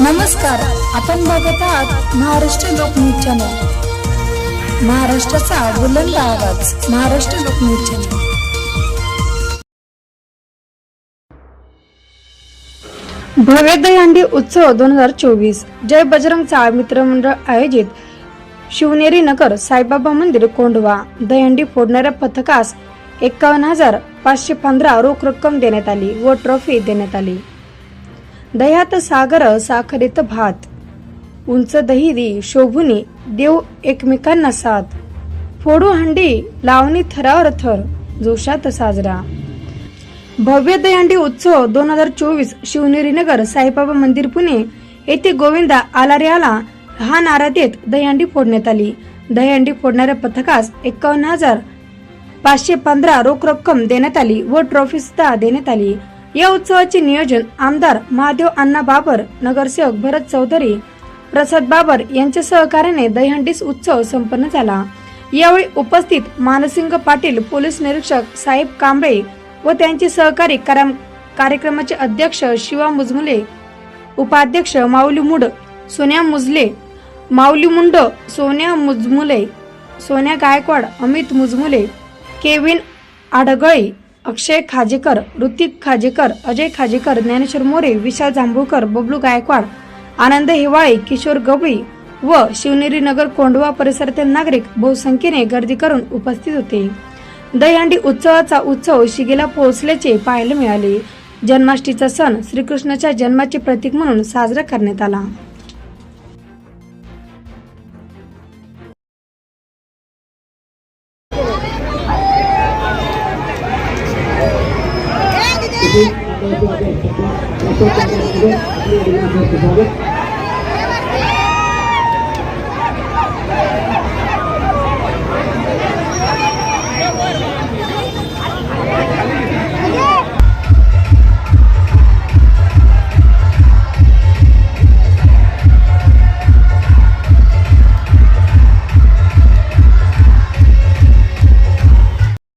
नमस्कार आपण बघत आहात महाराष्ट्र लोकन्यूज चॅनल. महाराष्ट्राचा बुलंद आवाज महाराष्ट्र लोकन्यूज चॅनल. भव्य दहीहंडी उत्सव दोन हजार चोवीस जय बजरंग चाळ मित्रमंडळ आयोजित शिवनेरी नगर साईबाबा मंदिर कोंढवा दहीहंडी फोडणाऱ्या पथकास एकावन्न हजार पाचशे पंधरा रोख रक्कम देण्यात आली व ट्रॉफी देण्यात आली. दह्यात सागर साखरेत भात. उंच दहिरी शोभुनी देव एकमेकांना साथ. फोडू हंडी लावणी थरावर थर जोशात साजरा. भव्य दहीहंडी उत्सव दोन हजार चोवीस शिवनेरी नगर साईबाबा मंदिर पुणे. येथे गोविंदा आलारियाला हा नारा देत दहीहंडी फोडण्यात आली. दहीहंडी फोडणाऱ्या पथकास एकावन्न हजार पाचशे पंधरा रोख रक्कम देण्यात आली व ट्रॉफी सुद्धा देण्यात आली. या उत्सवाचे नियोजन आमदार महादेव अण्णा बाबर नगरसेवक भरत चौधरी प्रसाद बाबर यांच्या सहकार्याने दहीहंडीस उत्सव संपन्न झाला. यावेळी उपस्थित मानसिंग पाटील पोलीस निरीक्षक साहेब कांबळे व त्यांचे सहकारी कार्यक्रमाचे अध्यक्ष शिवा मुजमुले उपाध्यक्ष माऊली मुड सोन्या मुजले माऊली मुंड सोन्या मुजमुले सोन्या गायकवाड अमित मुजमुले केविन आडगळे अक्षय खाजेकर ऋतिक खाजेकर अजय खाजेकर ज्ञानेश्वर मोरे विशाल जांभूळकर बबलू गायकवाड आनंद हिवाळे किशोर गवळी व शिवनेरी नगर कोंडवा परिसरातील नागरिक बहुसंख्येने गर्दी करून उपस्थित होते. दहीहंडी उत्सवाचा उत्सव शिगेला पोहोचल्याचे पाहायला मिळाले. जन्माष्टीचा सण श्रीकृष्णाच्या जन्माचे प्रतीक म्हणून साजरा करण्यात आला. Terima kasih.